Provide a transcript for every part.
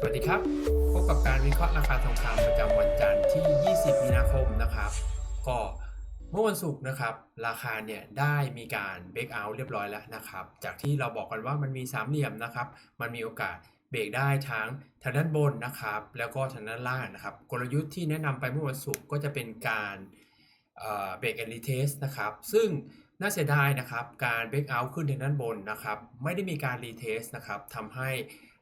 สวัสดีครับ พบกับการวิเคราะห์ราคาทองคำประจำวันจันทร์ที่ 20 มีนาคมนะครับ ก็เมื่อวันศุกร์นะครับ ราคาเนี่ยได้มีการเบรกเอาท์เรียบร้อยแล้วนะครับ จากที่เราบอกกันว่ามันมีสามเหลี่ยมนะครับ มันมีโอกาสเบรกได้ทั้งทางด้านบนนะครับ แล้วก็ทางด้านล่างนะครับ กลยุทธ์ที่แนะนำไปเมื่อวันศุกร์ก็จะเป็นการเบรกแอนด์รีเทสนะครับ ซึ่งน่าเสียดายนะครับ การเบรกเอาท์ขึ้นทางด้านบนนะครับ ไม่ได้มีการรีเทสนะครับทำให้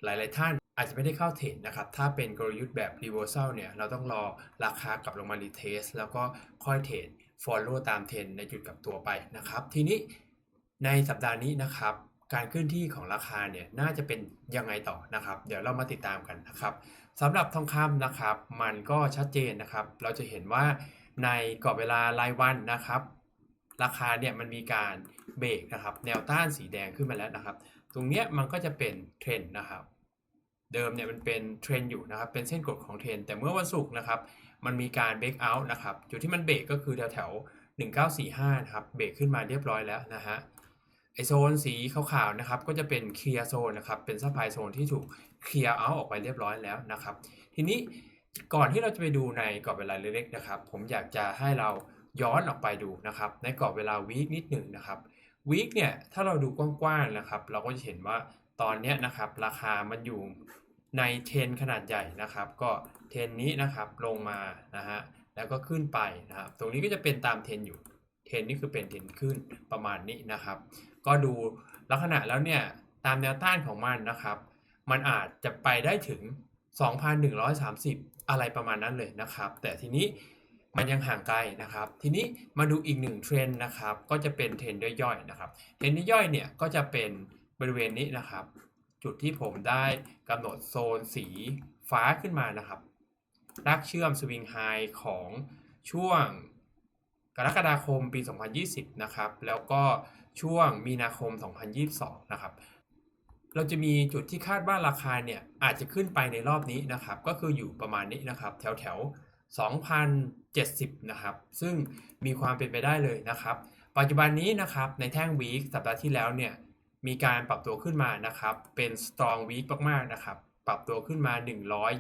หลาย ๆ ท่าน อาจจะไม่ได้เข้าเทรดนะครับ ถ้าเป็นกลยุทธ์แบบ reversal เนี่ย เราต้องรอราคากลับลงมารีเทสแล้วก็ค่อยเทรด follow ตามเทรนในจุดกลับตัวไปนะครับ ทีนี้ในสัปดาห์นี้นะครับ การเคลื่อนที่ของราคาเนี่ย น่าจะเป็นยังไงต่อนะครับ เดี๋ยวเรามาติดตามกันนะครับสำหรับทองคำนะครับ มันก็ชัดเจนนะครับ เราจะเห็นว่าในกรอบเวลารายวันนะครับ ราคาเนี่ยมันมีการเบรกนะครับ แนวต้านสีแดงขึ้นมาแล้วนะครับ ตรงเนี้ยมันก็จะเป็นเทรนด์นะครับ เดิมเนี่ยมันเป็นเทรนอยู่นะครับ เป็นเส้นกดของเทรน แต่เมื่อวันศุกร์นะครับ มันมีการเบรกเอาท์นะครับ จุดที่มันเบรกก็คือแถวแถว1945นะครับ เบรกขึ้นมาเรียบร้อยแล้วนะฮะ ไอโซนสีขาวๆนะครับ ก็จะเป็นเคลียร์โซนนะครับ เป็นซัพพลายโซนที่ถูกเคลียร์เอาท์ออกไปเรียบร้อยแล้วนะครับ ทีนี้ก่อนที่เราจะไปดูในกรอบเวลาเล็กๆนะครับ ผมอยากจะให้เราย้อนออกไปดูนะครับ ในกรอบเวลาวีคนิดหนึ่งนะครับวีคเนี่ย ถ้าเราดูกว้างๆนะครับ เราก็จะเห็นว่า ตอนนี้นะครับราคามันอยู่ในเทรนขนาดใหญ่นะครับ ก็เทรนนี้นะครับลงมานะฮะแล้วก็ขึ้นไปนะครับ ตรงนี้ก็จะเป็นตามเทรนอยู่เทรนนี่คือเป็นเทรนขึ้นประมาณนี้นะครับ ก็ดูลักษณะแล้วเนี่ยตามแนวต้านของมันนะครับ มันอาจจะไปได้ถึง 2,130 อะไรประมาณนั้นเลยนะครับ แต่ทีนี้มันยังห่างไกลนะครับ ทีนี้มาดูอีกหนึ่งเทรนด์นะครับ ก็จะเป็นเทรนด์ย่อยๆนะครับ เทรนด์ย่อยเนี่ยก็จะเป็น บริเวณนี้นะครับ จุดที่ผมได้กำหนดโซนสีฟ้าขึ้นมานะครับลากเชื่อมสวิงไฮของช่วงกรกฎาคมปี 2020 นะครับ แล้วก็ช่วงมีนาคม 2022 นะครับ เราจะมีจุดที่คาดว่าราคาเนี่ยอาจจะขึ้นไปในรอบนี้นะครับ ก็คืออยู่ประมาณนี้นะครับ แถวแถว2,070 นะครับ ซึ่งมีความเป็นไปได้เลยนะครับ ปัจจุบันนี้นะครับในแท่งวีคสัปดาห์ที่แล้วเนี่ย มีการปรับตัวขึ้นมานะครับ เป็น strong week มากๆนะครับ ปรับตัวขึ้นมา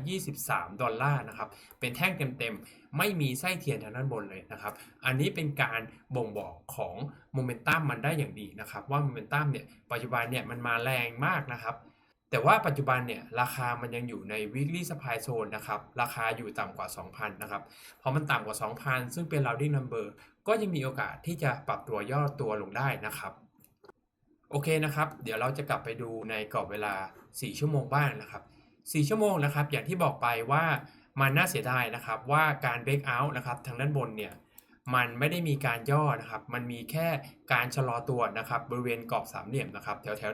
123 ดอลลาร์นะครับ เป็นแท่งเต็มๆ ไม่มีไส้เทียนทางด้านบนเลยนะครับ อันนี้เป็นการบ่งบอกของโมเมนตัมมันได้อย่างดีนะครับ ว่าโมเมนตัมเนี่ยปัจจุบันเนี่ยมันมาแรงมากนะครับแต่ว่าปัจจุบันเนี่ยราคามันยังอยู่ใน weekly supply zone นะครับ ราคาอยู่ต่ำกว่า 2,000 นะครับ พอมันต่ำกว่า 2,000 ซึ่งเป็น rounding number ก็ยังมีโอกาสที่จะปรับตัวย่อตัวลงได้นะครับ โอเคนะครับ เดี๋ยวเราจะกลับไปดูในกรอบเวลา 4 ชั่วโมงบ้างนะครับ 4 ชั่วโมงนะครับ อย่างที่บอกไปว่ามันน่าเสียดายนะครับว่าการเบรกเอาท์นะครับทางด้านบนเนี่ยมันไม่ได้มีการย่อนะครับ มันมีแค่การชะลอตัวนะครับ บริเวณกรอบสามเหลี่ยมนะครับ แถวแถว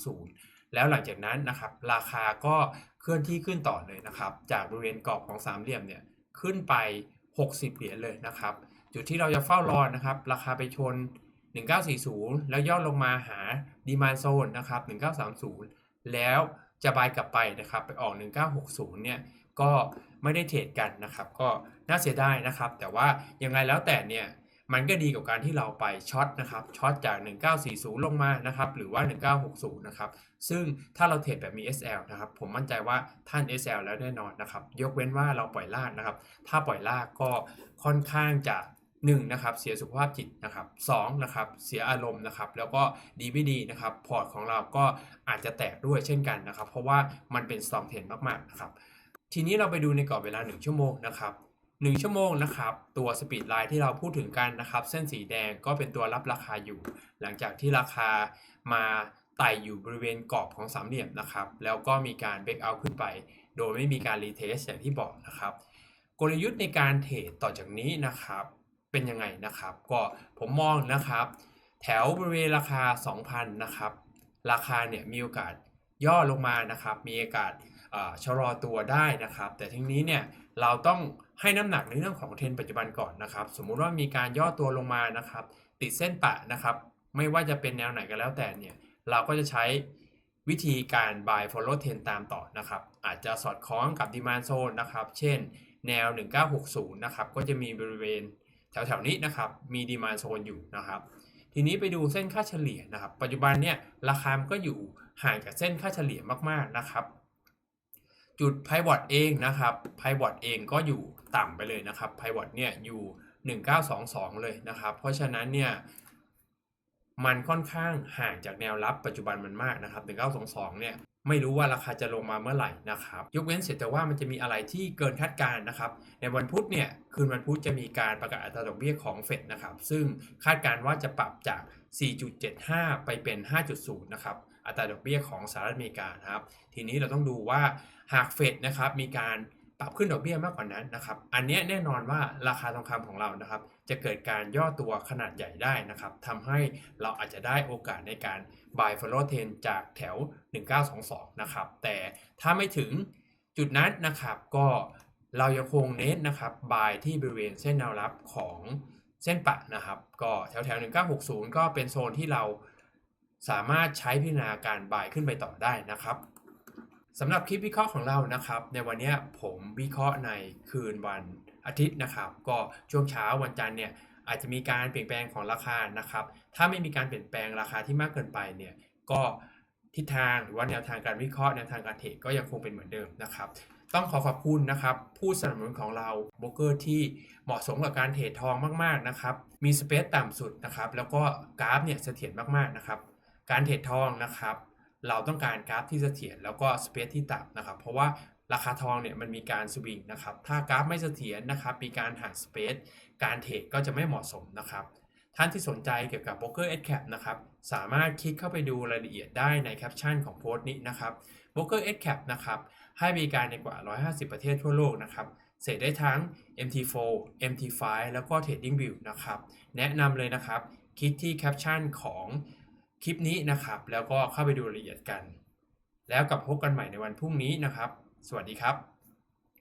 1930 แล้วหลังจากนั้นนะครับ ราคาก็เคลื่อนที่ขึ้นต่อเลยนะครับ จากบริเวณกรอบของสามเหลี่ยมเนี่ยขึ้นไป 60 เหรียญเลยนะครับ จุดที่เราจะเฝ้ารอนะครับ ราคาไปชน 1940 แล้วย่อลงมาหาดีมานโซนนะครับ1930 แล้วจะบายกลับไปนะครับไปออก 1960 เนี่ยก็ไม่ได้เทรดกันนะครับ ก็น่าเสียดายนะครับ แต่ว่ายังไงแล้วแต่เนี่ยมันก็ดีกับการที่เราไปช็อตนะครับช็อตจาก 1940 ลงมานะครับ หรือว่า 1960 นะครับ ซึ่งถ้าเราเทรดแบบมี SL นะครับ ผมมั่นใจว่าท่าน SL แล้วแน่นอนนะครับ ยกเว้นว่าเราปล่อยลากนะครับ ถ้าปล่อยลากก็ค่อนข้างจะ 1นะครับเสียสุขภาพจิตนะครับ2นะครับเสียอารมณ์นะครับแล้วก็ดีไม่ดีนะครับพอร์ตของเราก็อาจจะแตกด้วยเช่นกันนะครับ เพราะว่ามันเป็น strong trend มากๆนะครับทีนี้เราไปดูในกรอบเวลา 1 ชั่วโมงนะครับ1ชั่วโมงนะครับตัวสปีดไลน์ที่เราพูดถึงกันนะครับ เส้นสีแดงก็เป็นตัวรับราคาอยู่ หลังจากที่ราคามาไต่อยู่บริเวณกรอบของสามเหลี่ยมนะครับ แล้วก็มีการเบรกเอาขึ้นไป โดยไม่มีการรีเทสอย่างที่บอกนะครับ กลยุทธ์ในการเทรดต่อจากนี้นะครับ เป็นยังไงนะครับ ก็ผมมองนะครับ แถวบริเวณราคา 2,000 นะครับ ราคาเนี่ยมีโอกาสย่อลงมานะครับ มีโอกาสชะลอตัวได้นะครับ แต่ทีนี้เนี่ยเราต้องให้น้ำหนักในเรื่องของเทรนปัจจุบันก่อนนะครับ สมมุติว่ามีการย่อตัวลงมานะครับ ติดเส้นปะนะครับ ไม่ว่าจะเป็นแนวไหนก็แล้วแต่เนี่ยเราก็จะใช้วิธีการ buy follow trend ตามต่อนะครับ อาจจะสอดคล้องกับ demand zone นะครับ เช่น แนว 1960 นะครับ ก็จะมีบริเวณ แถวๆนี้นะครับมีดีมานโซนอยู่นะครับทีนี้ไปดูเส้นค่าเฉลี่ยนะครับ ปัจจุบันเนี่ยราคามันก็อยู่ห่างจากเส้นค่าเฉลี่ยมากๆนะครับ จุด pivot เองนะครับ pivot เองก็อยู่ต่ำไปเลยนะครับ pivot เนี่ยอยู่ 1922 เลยนะครับ เพราะฉะนั้นเนี่ยมันค่อนข้างห่างจากแนวรับปัจจุบันมันมากนะครับ 1922 เนี่ย ไม่รู้ว่าราคาจะลงมาเมื่อไหร่นะครับ ยกเว้นเสียแต่ว่ามันจะมีอะไรที่เกินคาดการณ์นะครับ ในวันพุธเนี่ยคืนวันพุธจะมีการประกาศอัตราดอกเบี้ยของเฟดนะครับ ซึ่งคาดการณ์ว่าจะปรับจาก 4.75 ไปเป็น 5.0 นะครับอัตราดอกเบี้ยของสหรัฐอเมริกานะครับ ทีนี้เราต้องดูว่าหากเฟดนะครับมีการ ปรับขึ้นดอกเบี้ยมากกว่านั้นนะครับ อันนี้แน่นอนว่าราคาทองคำของเรานะครับ จะเกิดการย่อตัวขนาดใหญ่ได้นะครับทำให้เราอาจจะได้โอกาสในการ buy follow t r e n จากแถว 1922 นะครับ แต่ถ้าไม่ถึงจุดนั้นนะครับ ก็เรายังคงเน้นนะครับ buy ที่บริเวณเส้นแนวรับของเส้นปะนะครับ ก็แถวแถว1960 ก็เป็นโซนที่เราสามารถใช้พิจารณาการ buy ขึ้นไปต่อได้นะครับ สำหรับคลิปวิเคราะห์ของเรานะครับ ในวันนี้ผมวิเคราะห์ในคืนวันอาทิตย์นะครับ ก็ช่วงเช้าวันจันทร์เนี่ยอาจจะมีการเปลี่ยนแปลงของราคานะครับ ถ้าไม่มีการเปลี่ยนแปลงราคาที่มากเกินไปเนี่ยก็ทิศทางหรือว่าแนวทางการวิเคราะห์แนวทางการเทรดก็ยังคงเป็นเหมือนเดิมนะครับ ต้องขอขอบคุณนะครับ ผู้สนับสนุนของเราโบรกเกอร์ที่เหมาะสมกับการเทรดทองมากๆนะครับ มีสเปซต่ำสุดนะครับ แล้วก็กราฟเนี่ยเสถียรมากๆนะครับ การเทรดทองนะครับ เราต้องการกราฟที่เสถียรแล้วก็สเปซที่ต่ำนะครับ เพราะว่าราคาทองเนี่ยมันมีการสวิงนะครับ ถ้ากราฟไม่เสถียรนะครับ มีการห่างสเปซการเทรดก็จะไม่เหมาะสมนะครับ ท่านที่สนใจเกี่ยวกับ Broker s Cap นะครับ สามารถคลิกเข้าไปดูรายละเอียดได้ในแคปชั่นของโพสต์นี้นะครับ Broker s Cap นะครับ ให้บริการในกว่า 150 ประเทศทั่วโลกนะครับ เสร็จได้ทั้ง MT4 MT5 แล้วก็ TradingView นะครับ แนะนำเลยนะครับ คลิกที่แคปชั่นของ คลิปนี้นะครับ แล้วก็เข้าไปดูรายละเอียดกัน แล้วกลับพบกันใหม่ในวันพรุ่งนี้นะครับ สวัสดีครับ